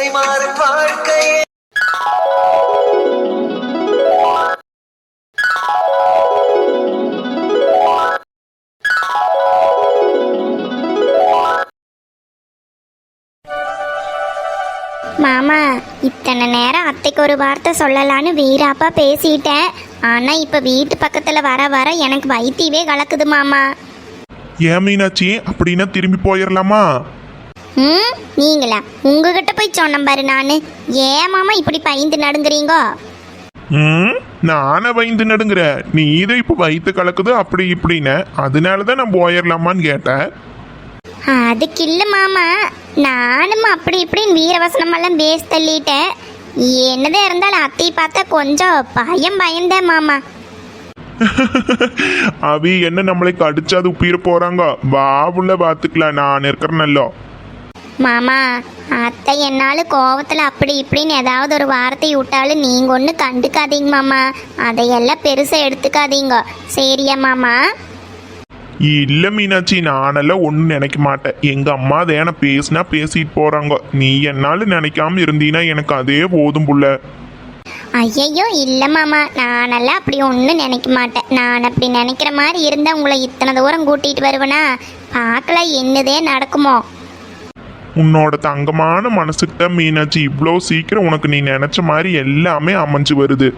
திசை மாறும் வாழ்க்கையே. மாமா இத்தனை நேரம் அத்தைக்கு ஒரு வார்த்தை சொல்லலான்னு வீராப்பா பேசிட்டேன். ஆனா இப்ப வீட்டு பக்கத்துல வர வர எனக்கு வைத்தியவே கலக்குது மாமா. ஏன் மீனாட்சி? அப்படின்னா திரும்பி போயிடலாமா ம்? நீங்களா? உங்ககிட்ட போய் சொன்னேன் பாரு நானு. ஏன் மாமா இப்படி பயந்து நடுங்குறீங்கோ? ம்? நானே பயந்து நடுங்குற. நீ இதை இப்போ வயிற்று கலக்குது அப்படி இப்படின்னு. அதனால தான் நான் போயிடலாமான்னு கேட்டேன். அதுக்கு இல்ல மாமா. நானும் அப்படி இப்படின்னு வீரவசனம் எல்லாம் பேச தள்ளிட்டேன். என்னதான் இருந்தாலும் அத்தையை பார்த்தா கொஞ்சம் பயம் பயந்தேன் மாமா. அவி என்ன நம்மளை கடிச்சாது உப்பிர போறாங்க? வா உள்ள பார்த்துக்கலாம் நான் இருக்கிறனல்லோ மாமா அத்தை என்னால கோவத்துல அப்படி இப்படின்னு ஏதாவது ஒரு வார்த்தை விட்டாலும் நீங்க ஒண்ணு கண்டுக்காதீங்க மாமா. அதையெல்லாம் பெருசா எடுத்துக்காதீங்க. சரியா மாமா? இல்ல மீனாட்சி நானெல்லாம் ஒன்றும் நினைக்க மாட்டேன். எங்க அம்மா தேன பேசினா பேசிட்டு போறாங்க. நீ என்னாலும் நினைக்காம இருந்தீன்னா எனக்கு அதே போதும் புள்ள. ஐயையோ இல்ல மாமா. நானெல்லாம் அப்படி ஒன்றும் நினைக்க மாட்டேன். நான் அப்படி நினைக்கிற மாதிரி இருந்தா உங்களை இத்தனை தூரம் கூட்டிட்டு வருவேனா? பார்க்கல என்னதே நடக்குமோ? உன்னோட தங்கமான மனசுக்கு தான் மீனாட்சி இவ்வளோ சீக்கிரம் உனக்கு நீ நினைச்ச மாதிரி எல்லாமே அமைஞ்சு வருது.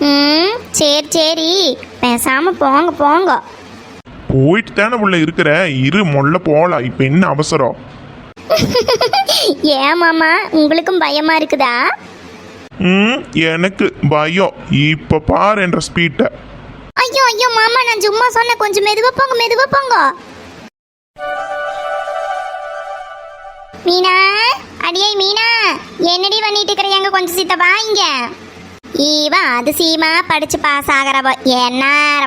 ம் சரி சரி. பேசாம போங்க போங்க. போயிட்டு தானே உள்ள இருக்கிற? இரு மொல்ல போலாம். இப்போ என்ன அவசரம்? ஏன் மாமா உங்களுக்கும் பயமா இருக்குதா? ம் எனக்கு பயம். இப்போ பாரு என்ற ஸ்பீட்டை ஐயோ ஐயோ மாமா நான் சும்மா சொன்னேன். கொஞ்சம் மெதுவா போங்க மெதுவா போங்க. மீனா? அடியே மீனா என்னடி பண்ணிட்டு இருக்கிறீங்க கொஞ்சம் சித்தப்பா இங்க. ஈவா அதிசயமா படிச்சு பாஸ் ஆகிறவ என்ன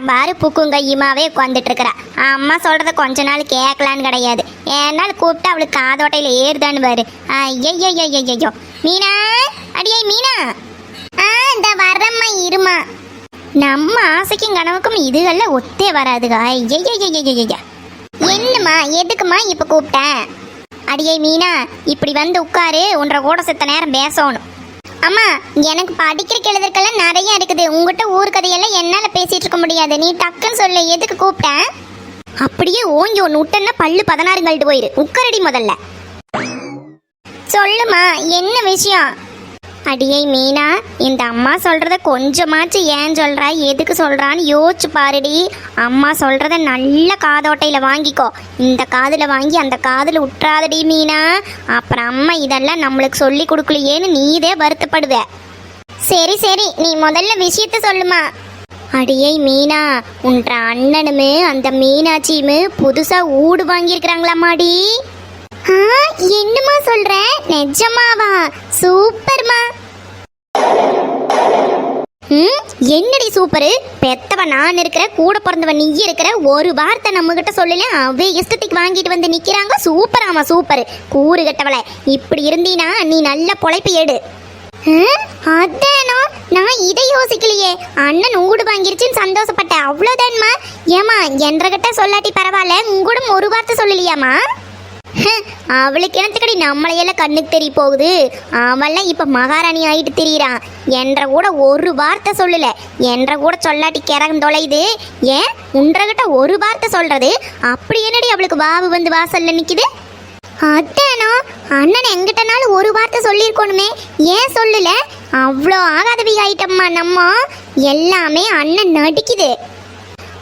பாரு புக்குங்க கையுமாவே உட்காந்துட்டு இருக்கிறா அம்மா சொல்றத கொஞ்ச நாள் கேட்கலான்னு கிடையாது. என்னால் கூப்பிட்டு அவளுக்கு காதோட்டையில ஏறுதான்னு பாரு. ஐயோ மீனா அடியே மீனா. ஆ இந்த வரம்மா இருமா. நம்ம ஆசைக்கும் கனவுக்கும் இதுகள்ல ஒத்தே வராதுகா ஐயய்யய்யய்யய்யா என்னம்மா எதுக்குமா இப்ப கூப்பிட்டேன் அடியே மீனா இப்படி வந்து உட்காரு ஒன்றரை கூட செத்த நேரம் பேசணும். அம்மா எனக்கு படிக்கிற எழுதற்கெல்லாம் நிறைய இருக்குது. உங்ககிட்ட ஊர் கதையெல்லாம் என்னால் பேசிட்டு இருக்க முடியாது. நீ டக்குன்னு சொல்லு எதுக்கு கூப்பிட்டேன்? அப்படியே ஓங்கி ஒன்று விட்டேன்னா பல்லு பதினாறு கழிட்டு போயிரு. உட்காரடி முதல்ல. சொல்லுமா என்ன விஷயம்? அடியை மீனா இந்த அம்மா சொல்றத கொஞ்சமாச்சு ஏன் சொல்றா எதுக்கு சொல்றான்னு யோசிச்சு பாருடி. அம்மா சொல்றத நல்ல காதோட்டையில வாங்கிக்கோ. இந்த காதுல வாங்கி அந்த காதுல விட்றாதடி மீனா. அப்புறம் அம்மா இதெல்லாம் நம்மளுக்கு சொல்லி கொடுக்கலையேன்னு நீதே வருத்தப்படுவ. சரி சரி நீ முதல்ல விஷயத்த சொல்லுமா. அடியை மீனா உன்ற அண்ணனுமே அந்த மீனாட்சியுமே புதுசா ஊடு வாங்கியிருக்கிறாங்களாமாடி ஆ, என்னம்மா சொல்ற? நிஜமாவா? சூப்பர்மா. ம்? என்னடி சூப்பரு? பெத்தவ நான் இருக்கிற கூட பிறந்தவன் நீ இருக்கிற ஒரு வார்த்தை நம்ம கிட்ட சொல்லல அவே இஷ்டத்துக்கு வாங்கிட்டு வந்து நிக்கிறாங்க. சூப்பராமா சூப்பர். கூறு கட்டவளை இப்படி இருந்தீனா நீ நல்ல பொழைப்பு எடு. ஹம், அதானோ? நான் இதை யோசிக்கலையே. அண்ணன் உங்கூடு வாங்கிருச்சுன்னு சந்தோஷப்பட்டேன். அவ்வளோதான்மா ஏமா என்றகிட்ட சொல்லாட்டி பரவாயில்ல உங்கூடும் ஒரு வார்த்தை சொல்லலையாமா அவளுக்கு என்னத்துக்கடி நம்மளையெல்லாம் கண்ணுக்கு தெரிய போகுது? அவெல்லாம் இப்ப மகாராணி ஆயிட்டு திரியிறான். என்ற கூட ஒரு வார்த்தை சொல்லல. என்ற கூட சொல்லாட்டி கிறகம் தொலையுது. ஏன்? உன்றகிட்ட ஒரு வார்த்தை சொல்றது. அப்படி என்னடி அவளுக்கு பாபு வந்து வாசல்ல நிக்குது? அதானோ அண்ணன் எங்கிட்டனாலும் ஒரு வார்த்தை சொல்லியிருக்கணுமே. ஏன் சொல்லல? அவ்வளோ ஆகாதவி ஆயிட்டம்மா நம்ம. எல்லாமே அண்ணன் நடிக்குது.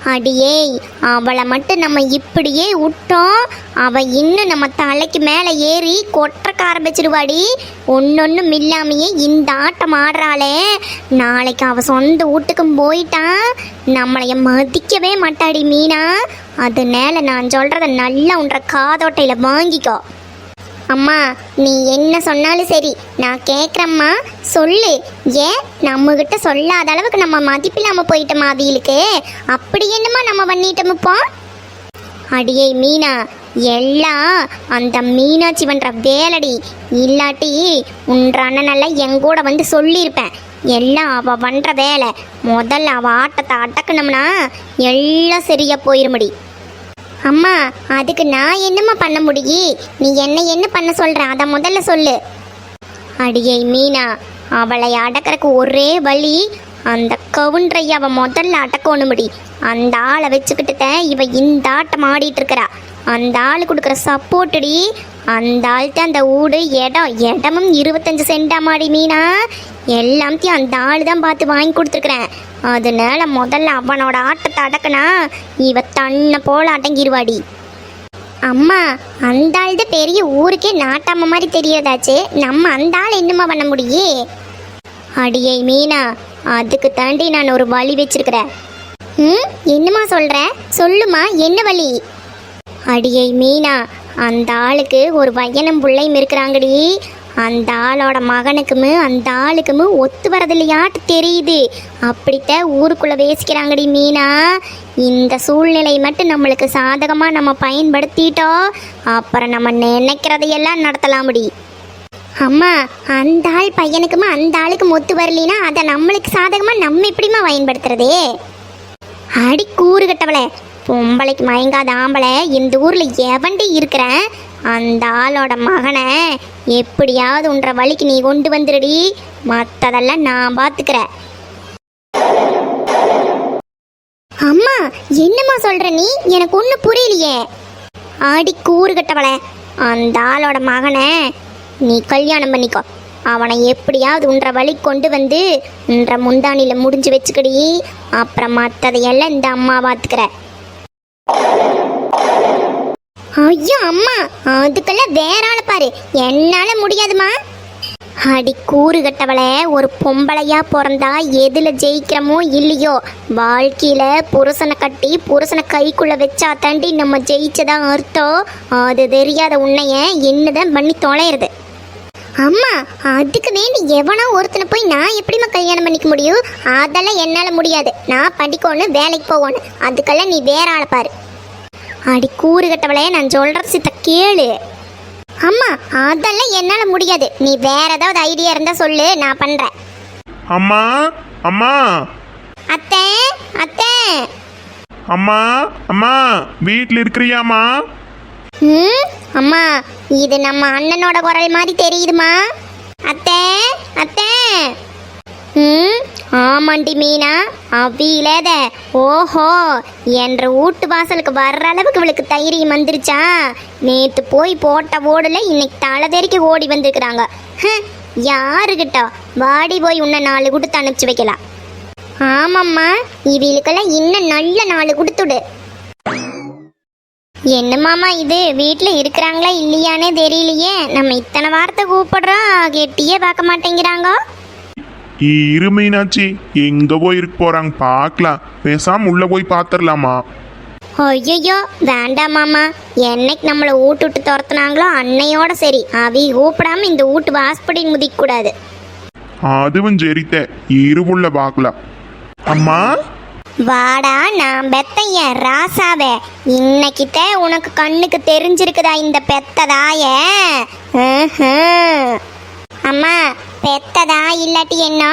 அடியே அவளை மட்டும் நம்ம இப்படியே விட்டோம். அவள் இன்னும் நம்ம தலைக்கு மேலே ஏறி கொட்டக்க ஆரம்பிச்சிருவாடி. ஒன்றொன்றும் இல்லாமையே இந்த ஆட்டம் ஆடுறாளே. நாளைக்கு அவள் சொந்த வீட்டுக்கும் போயிட்டான். நம்மளைய மதிக்கவே மாட்டாடி மீனா. அதனால நான் சொல்கிறத நல்லா உன்ற காதோட்டையில் வாங்கிக்கோ. அம்மா நீ என்ன சொன்னாலும் சரி. நான் கேட்குறம்மா சொல்லு. ஏன்? நம்மகிட்ட சொல்லாத அளவுக்கு நம்ம மதிப்பில்லாமல் போயிட்டோமா அவியலுக்கு அப்படி என்னம்மா நம்ம பண்ணிட்டோம் இப்போ? அடியே மீனா எல்லாம் அந்த மீனாட்சி பண்ணுற வேலடி. இல்லாட்டி உன்ற அண்ணனெல்லாம் எங்கூட வந்து சொல்லியிருப்பேன். எல்லாம் அவள் பண்ணுற வேலை. முதல்ல அவள் ஆட்டத்தை அடக்கணும்னா எல்லாம் சரியாக போயிருமடி. அம்மா அதுக்கு நான் என்னம்மா பண்ண முடியும் நீ என்ன என்ன பண்ண சொல்ற? அத முதல்ல சொல்லு. அடியை மீனா அவளை அடக்கிறக்கு ஒரே வழி அந்த கவுன்றைய அவ முதல்ல அடக்கணும்படி அந்த ஆளை வச்சுக்கிட்டு தான் இவ இந்த ஆட்டம் ஆடிட்டு இருக்கிறா. அந்த ஆள் கொடுக்குற சப்போர்ட்டுடி அந்த ஆள்கிட்ட அந்த ஊடு இடம் இடமும் இருபத்தஞ்சு சென்டா மாடி மீனா. எல்லாத்தையும் அந்த ஆள் தான் பார்த்து வாங்கி கொடுத்துருக்குறேன். அதனால முதல்ல அவனோட ஆட்டத்தை அடக்குனா இவ தன்னை போல அடங்கிடுவாடி அம்மா அந்த ஆள் தான் பெரிய ஊருக்கே நாட்டாம மாதிரி தெரியாதாச்சு? நம்ம அந்த ஆள் என்னம்மா பண்ண முடியே? அடியை மீனா அதுக்கு தாண்டி நான் ஒரு வழி வச்சிருக்கிறேன். ம் என்னம்மா சொல்ற? சொல்லுமா என்ன வழி? அடியை மீனா அந்த ஆளுக்கு ஒரு பையனும் பிள்ளையும் இருக்கிறாங்கடி. அந்த ஆளோட மகனுக்குமே அந்த ஆளுக்குமே ஒத்து வரதில்லையாட்டு தெரியுது. அப்படித்தான் ஊருக்குள்ளே பேசிக்கிறாங்கடி மீனா. இந்த சூழ்நிலை மட்டும் நம்மளுக்கு சாதகமாக நம்ம பயன்படுத்திட்டோம் அப்புறம் நம்ம நினைக்கிறதையெல்லாம் நடத்தலாமடி. அம்மா அந்த ஆள் பையனுக்குமா அந்த ஆளுக்கு ஒத்து வரலினா அதை நம்மளுக்கு சாதகமாக நம்ம எப்படிம்மா பயன்படுத்துறதே? அடி கூறுகட்டவளை பொம்பளைக்கு மயங்காத ஆம்பளை இந்த ஊரில் எவண்டி இருக்கிறேன் அந்த ஆளோட மகனை எப்படியாவது உன்ற வழிக்கு நீ கொண்டு வந்துடுடி மற்றதெல்லாம் நான் பார்த்துக்கிறேன் அம்மா என்னம்மா சொல்கிற நீ? எனக்கு ஒன்றும் புரியலையே. ஆடி கூறு கட்டவளே அந்த ஆளோட மகனை நீ கல்யாணம் பண்ணிக்கோ. அவனை எப்படியாவது உன்ற வழி கொண்டு வந்து உன்ற முந்தானியில் முடிஞ்சு வச்சுக்கடி. அப்புறம் மற்றதையெல்லாம் இந்த அம்மா பார்த்துக்கிறேன் ஐயோ அம்மா அதுக்கெல்லாம் வேற ஆளை பாரு. என்னால முடியாதுமா. அடி கூறு கட்டவளை ஒரு பொம்பளையா பிறந்தா எதுல ஜெயிக்கிறோமோ இல்லையோ வாழ்க்கையில புருஷனை கட்டி புருஷனை கைக்குள்ள வச்சா தாண்டி நம்ம ஜெயிச்சதா அர்த்தம்? அது தெரியாத உன்னைய என்னதான் பண்ணி தொலைறது. அம்மா அதுக்கு வேண்டி எவனோ ஒருத்தனை போய் நான் எப்படிம்மா கல்யாணம் பண்ணிக்க முடியும்? அதெல்லாம் என்னால் முடியாது. நான் படிக்கணும் வேலைக்கு போகணும் அதுக்கெல்லாம் நீ வேற ஆளை பாரு. அடி கூறு கட்டவளே நான் சொல்ற சித்த கேளு. அம்மா அதெல்லாம் என்னால் முடியாது. நீ வேற ஏதாவது ஐடியா இருந்தா சொல்லு நான் பண்றேன். அம்மா அம்மா. அத்தை அத்தை. அம்மா அம்மா வீட்டில் இருக்கிறியாம்மா? ம் அம்மா இது நம்ம அண்ணனோட குரல் மாதிரி தெரியுதுமா அத்தை அத்தை. ம் ஆமாண்டி மீனா அவியிலேத ஓஹோ என்ற வீட்டு வாசலுக்கு வர்ற அளவுக்கு இவளுக்கு தைரியம் வந்துருச்சா? நேற்று போய் போட்ட ஓடுல இன்னைக்கு தலை தெறிக்க ஓடி வந்திருக்கிறாங்க. யாருக்கிட்ட வாடி போய் உன்னை நாலு கொடுத்து அனுப்பிச்சு வைக்கலாம். ஆமாம்மா இவளுக்கெல்லாம் இன்னும் நல்ல நாலு கொடுத்துடு. என்னமாமா இது? வீட்டில் இருக்கிறாங்களா இல்லையானே தெரியலையே. நம்ம இத்தனை வார்த்தை கூப்பிடுறோம் கெட்டியே பார்க்க மாட்டேங்கிறாங்க. இரு மீனாட்சி எங்க போய் இருக்க போறாங்க பார்க்கலாம். பேசாம உள்ள போய் பார்த்துடலாமா ஐயோ வேண்டாம் மாமா. என்னைக்கு நம்மளை ஊட்டு விட்டு துரத்துனாங்களோ அன்னையோட சரி. அவி கூப்பிடாம இந்த வீட்டு வாஸ்படி முதிக்க கூடாது. அதுவும் சரித்த. இருவுள்ள பார்க்கலாம். அம்மா? வாடா நான் பெத்தைய ராசாவே. இன்னைக்கிட்ட உனக்கு கண்ணுக்கு தெரிஞ்சிருக்குதா இந்த பெத்ததாய. அம்மா பெத்ததா இல்லாட்டி என்ன?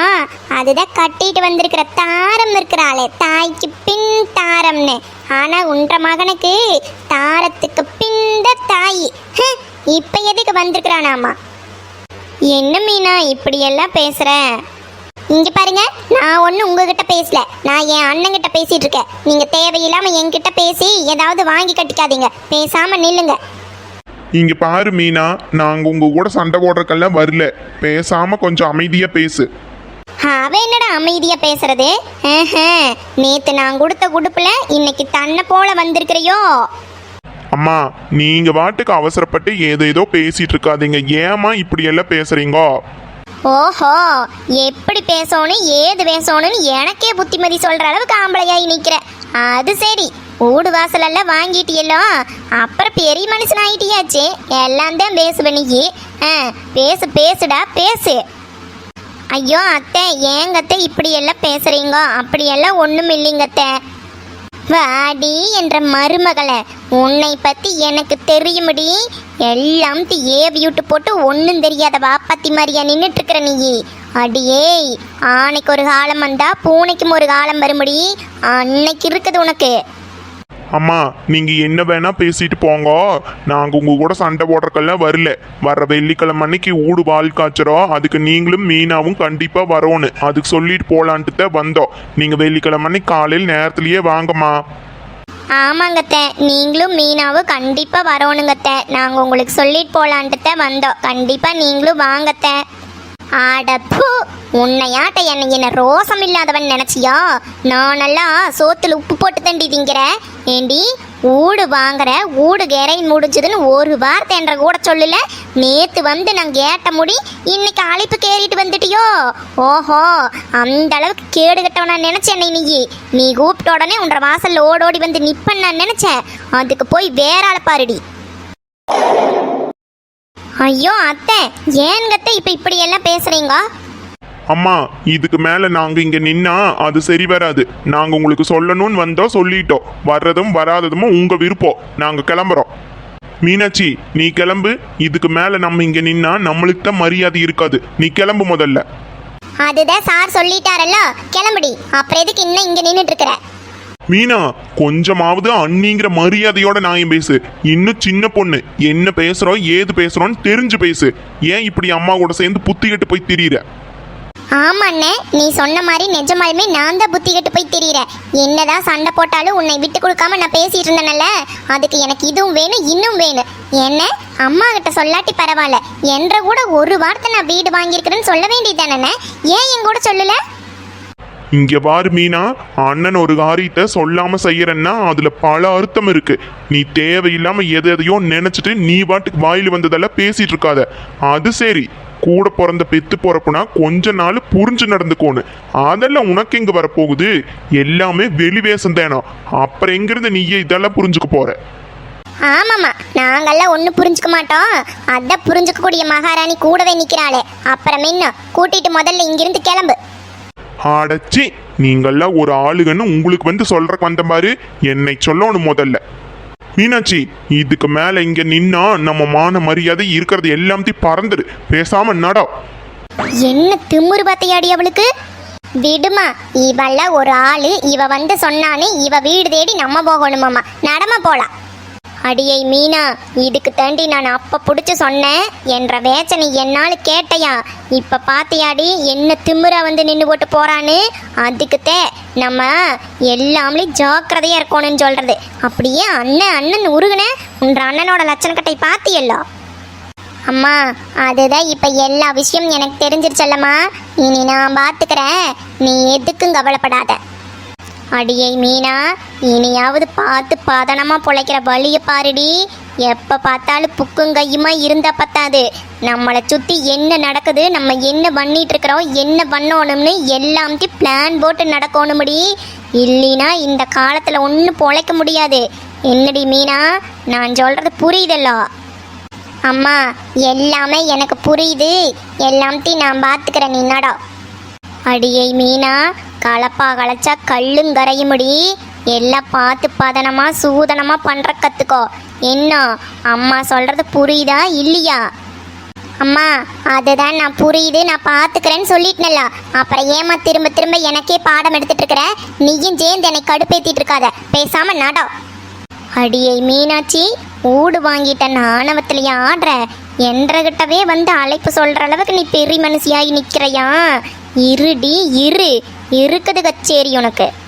அதுதான் கட்டிட்டு வந்திருக்கிற தாரம் இருக்கிறாளே தாய்க்கு பின் தாரம்னு. ஆனா உன்ற மகனுக்கு தாரத்துக்கு பிந்த தாய். இப்ப எதுக்கு வந்திருக்கிறானாமா? என்ன மீனா இப்படி எல்லாம் பேசுற? இங்க பாருங்க நான் ஒன்றும் உங்ககிட்ட பேசல. நான் என் அண்ணங்கிட்ட பேசிட்டு இருக்கேன். நீங்க தேவையில்லாம என்கிட்ட பேசி ஏதாவது வாங்கி கட்டிக்காதீங்க. பேசாம நில்லுங்க. இங்க பாரு மீனா நாங்க உங்க கூட சண்டை போடுறக்கெல்லாம் வரல. பேசாம கொஞ்சம் அமைதியா பேசு. அவ என்னடா அமைதியா பேசுறது? நேத்து நான் கொடுத்த குடுப்புல இன்னைக்கு தன்னை போல வந்திருக்கிறையோ? அம்மா நீங்க வாட்டுக்கு அவசரப்பட்டு ஏதேதோ பேசிட்டு இருக்காதீங்க. ஏமா இப்படி எல்லாம் பேசுறீங்க? ஓஹோ எப்படி பேசணும் ஏது பேசணும்னு எனக்கே புத்திமதி சொல்ற அளவுக்கு ஆம்பளையாகி நிக்கிற. அது சரி. ஊடு வாசலெல்லாம் வாங்கிட்டியல்லோ. அப்புறம் பெரிய மனுஷன் ஆகிட்டியாச்சு எல்லாம் தான் பேசு நீ ஆ பேசு பேசுடா பேசு. ஐயோ அத்தை ஏங்கத்தை இப்படியெல்லாம் இப்படி பேசுறீங்க? அப்படியெல்லாம் ஒன்றும் இல்லைங்கத்தை வாடி என்ற மருமகளை உன்னை பற்றி எனக்கு தெரியுமடி. எல்லாம் ஏவி விட்டு போட்டு ஒன்றும் தெரியாத வாப்பாத்தி மாதிரியா நின்றுட்டு இருக்கிற நீ அடியே ஆணைக்கு ஒரு காலம் வந்தா பூனைக்கும் ஒரு காலம் வரும்படி அன்னைக்கு இருக்குது உனக்கு. அம்மா நீங்க என்ன வேணா பேசிட்டு போங்க. நாங்க உங்க கூட சண்டை போடுறக்கெல்லாம் வரல. வர வெள்ளிக்கிழமை அன்னைக்கு ஊடு பால் காய்ச்சறோம். அதுக்கு நீங்களும் மீனாவும் கண்டிப்பா வரணும் அதுக்கு சொல்லிட்டு போலான்ட்டு தான் வந்தோம். நீங்க வெள்ளிக்கிழமை அன்னைக்கு காலையில் நேரத்திலேயே வாங்கம்மா. ஆமாங்கத்த நீங்களும் மீனாவும் கண்டிப்பா வரணுங்கத்த. நாங்க உங்களுக்கு சொல்லிட்டு போலான்ட்டு வந்தோம். கண்டிப்பா நீங்களும் வாங்கத்த. அடப்பு உன்னையாட்ட என்னை என்ன ரோசம் இல்லாதவன் நினைச்சியா? நான் நல்லா சோத்துல உப்பு போட்டு தண்டி திங்கிற. ஏண்டி ஊடு வாங்குற ஊடு கெரைன் முடிஞ்சதுன்னு ஒரு வார்த்தை என்ற கூட சொல்லல. நேத்து வந்து நான் கேட்ட முடி இன்னைக்கு அழைப்பு கேறிட்டு வந்துட்டியோ? ஓஹோ அந்த அளவுக்கு கேடு கட்டவனா நினைச்ச என்னை நீ? நீ கூப்பிட்ட உடனே உன்ற வாசல்ல ஓடோடி வந்து நிப்பன்னு நான் நினைச்சேன். அதுக்கு போய் வேற ஆளை பாருடி. ஐயோ அத்தை ஏன்கத்தை இப்ப இப்படி எல்லாம் பேசுறீங்க? அம்மா இதுக்கு மேல நாங்க இங்க நின்னா அது சரி வராது. நாங்க உங்களுக்கு சொல்லணும்னு வந்தோம் சொல்லிட்டோம் வர்றதும் வராததும் உங்க விருப்பம். நாங்க கிளம்புறோம். மீனாட்சி நீ கிளம்பு. இதுக்கு மேல நம்ம இங்க நின்னா நம்மளுக்கு தான் மரியாதை இருக்காது. நீ கிளம்பு முதல்ல. அதுதான் சார் சொல்லிட்டாரல்ல கிளம்புடி. அப்புறம் எதுக்கு இன்னும் இங்க நின்னுட்டு இருக்கிற? மீனா கொஞ்சமாவது அண்ணிங்கிற மரியாதையோட நான் பேசு? இன்னும் சின்ன பொண்ணு. என்ன பேசுறோம் ஏது பேசுறோம்னு தெரிஞ்சு பேசு. ஏன் இப்படி அம்மா கூட சேர்ந்து புத்திக்கிட்டு போய் திரியிற? ஆமாண்ணே நீ சொன்ன மாதிரி நிஜமாலுமே நான் தான் புத்தி கட்டு போய் தெரியறேன் என்னதான் சண்டை போட்டாலும் உன்னை விட்டு கொடுக்காம நான் பேசிட்டு இருந்தேன்ல அதுக்கு எனக்கு இதுவும் வேணும் இன்னும் வேணும். என்ன? அம்மா கிட்ட சொல்லாட்டி பரவாயில்ல. என்ற கூட ஒரு வார்த்தை நான் வீடு வாங்கியிருக்கிறேன்னு சொல்ல வேண்டியதானே ஏன் என் கூட சொல்லலை? இங்க பாரு மீனா அண்ணன் ஒரு காரியத்தை சொல்லாம செய்யறன்னா அதுல பல அர்த்தம் இருக்கு. நீ தேவையில்லாம எதை எதையோ நினைச்சிட்டு நீ பாட்டுக்கு வாயில் வந்ததெல்லாம் பேசிட்டு இருக்காத. அது சரி கூட பிறந்த பெத்து பிறப்புனா கொஞ்ச நாள் புரிஞ்சு நடந்துக்கோணும் அதெல்லாம் உனக்கு எங்க வரப்போகுது? எல்லாமே வெளிவேசம் தானோ? அப்புறம் எங்கிருந்து நீயே இதெல்லாம் புரிஞ்சுக்க போற? ஆமாம்மா நாங்கெல்லாம் ஒன்றும் புரிஞ்சுக்க மாட்டோம். அதான் புரிஞ்சுக்கக்கூடிய மகாராணி கூடவே நிற்கிறாளே அப்புறம் என்ன கூட்டிட்டு முதல்ல இங்கிருந்து கிளம்பு. ஆடச்சி நீங்கள்லாம் ஒரு ஆளுகன்னு உங்களுக்கு வந்து சொல்றக்கு வந்த மாதிரி என்னை சொல்லணும் முதல்ல. மீனாட்சி இதுக்கு மேல இங்க நின்னா நம்ம மான மரியாதை இருக்கிறது எல்லாத்தையும் பறந்துடு பேசாம நட. என்ன திமுரு பார்த்தையாடி அவளுக்கு? விடுமா இவள்ல ஒரு ஆளு இவ வந்து சொன்னானே இவ வீடு தேடி நம்ம போகணுமாமா நடம போலாம். அடியை மீனா இதுக்கு தாண்டி நான் அப்ப புடிச்சு சொன்னேன் என்ற வேச்சனை என்னால கேட்டையா. இப்ப பாத்தியாடி என்ன திமிரா வந்து நின்று போட்டு போகிறான்னு அதுக்குத்தே நம்ம எல்லாமே ஜாக்கிரதையா இருக்கணும்னு சொல்றது. அப்படியே அண்ணன் அண்ணன் உருகுனே உன்ற அண்ணனோட லட்சணக்கட்டை பாத்தியல்லோ. அம்மா அதுதான் இப்ப எல்லா விஷயம் எனக்கு தெரிஞ்சிருச்சல்லம்மா இனி நான் பாத்துக்கிறேன். நீ எதுக்கும் கவலைப்படாத. அடியை மீனா இனியாவது பார்த்து பதனமாக பிழைக்கிற வழியை பாருடி. எப்போ பார்த்தாலும் புக்கும் கையுமா இருந்தால் பத்தாது. நம்மளை சுற்றி என்ன நடக்குது நம்ம என்ன பண்ணிட்டு இருக்கிறோம் என்ன பண்ணணும்னு எல்லாத்தையும் பிளான் போட்டு நடக்கணும்டி. இல்லைனா இந்த காலத்தில் ஒன்றும் பிழைக்க முடியாது. என்னடி மீனா நான் சொல்கிறது புரியுதல்லோ? அம்மா எல்லாமே எனக்கு புரியுது. எல்லாத்தையும் நான் பார்த்துக்கிறேன் நீ நடம் அடியை மீனா கலப்பா களைச்சா கல்லும் கரையுமுடி. எல்லாம் பார்த்து பதனமாக சூதனமாக பண்ணுற கற்றுக்கோ என்ன அம்மா சொல்கிறது புரியுதா இல்லையா? அம்மா அதுதான் நான் புரியுது நான் பார்த்துக்கிறேன்னு சொல்லிட்டேன்ல அப்புறம் ஏமா திரும்ப திரும்ப எனக்கே பாடம் எடுத்துட்டு இருக்கிற நீயும் சேர்ந்து என்னை கடுப்பேத்திட்டு இருக்காத. பேசாம நடோ. அடியை மீனாட்சி ஊடு வாங்கிட்ட நாணவத்திலேயே ஆடுற. என்றகிட்டவே வந்து அழைப்பு சொல்கிற அளவுக்கு நீ பெரிய மனுஷியாகி நிற்கிறையா இருடி இரு. இருக்குது கச்சேரி உனக்கு.